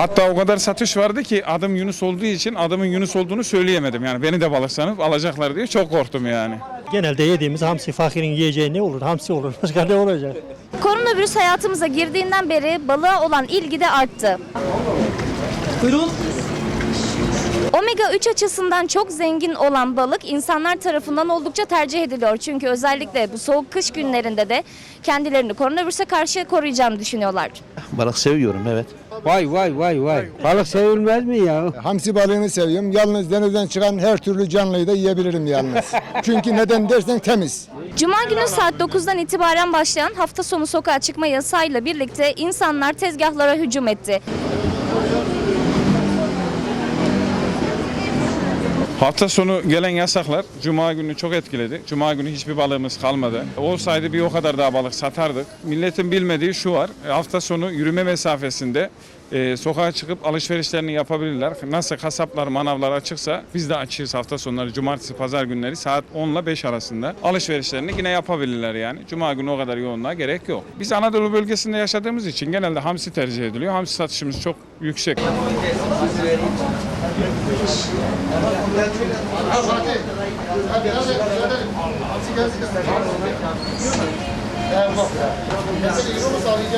Hatta o kadar satış vardı ki adım Yunus olduğu için adımın Yunus olduğunu söyleyemedim. Yani beni de balık sanıp alacaklar diye çok korktum yani. Genelde yediğimiz hamsi fakirin yiyeceği ne olur? Hamsi olur. Başka ne olacak? Koronavirüs hayatımıza girdiğinden beri balığa olan ilgi de arttı. Buyurun. Omega 3 açısından çok zengin olan balık insanlar tarafından oldukça tercih ediliyor. Çünkü özellikle bu soğuk kış günlerinde de kendilerini koronavirüse karşı koruyacağını düşünüyorlar. Balık seviyorum evet. Vay vay vay vay. Balık sevilmez mi ya? Hamsi balığını seviyorum. Yalnız denizden çıkan her türlü canlıyı da yiyebilirim yalnız. Çünkü neden dersen temiz. Cuma günü saat 9'dan itibaren başlayan hafta sonu sokağa çıkma yasayla birlikte insanlar tezgahlara hücum etti. Hafta sonu gelen yasaklar Cuma günü çok etkiledi. Cuma günü hiçbir balığımız kalmadı. Olsaydı bir o kadar daha balık satardık. Milletin bilmediği şu var. e, Hafta sonu yürüme mesafesinde e, sokağa çıkıp alışverişlerini yapabilirler. Nasıl kasaplar, manavlar açıksa biz de açığız hafta sonları. Cumartesi, pazar günleri saat 10 ile 5 arasında alışverişlerini yine yapabilirler yani. Cuma günü o kadar yoğunluğa gerek yok. Biz Anadolu bölgesinde yaşadığımız için genelde hamsi tercih ediliyor. Hamsi satışımız çok yüksek.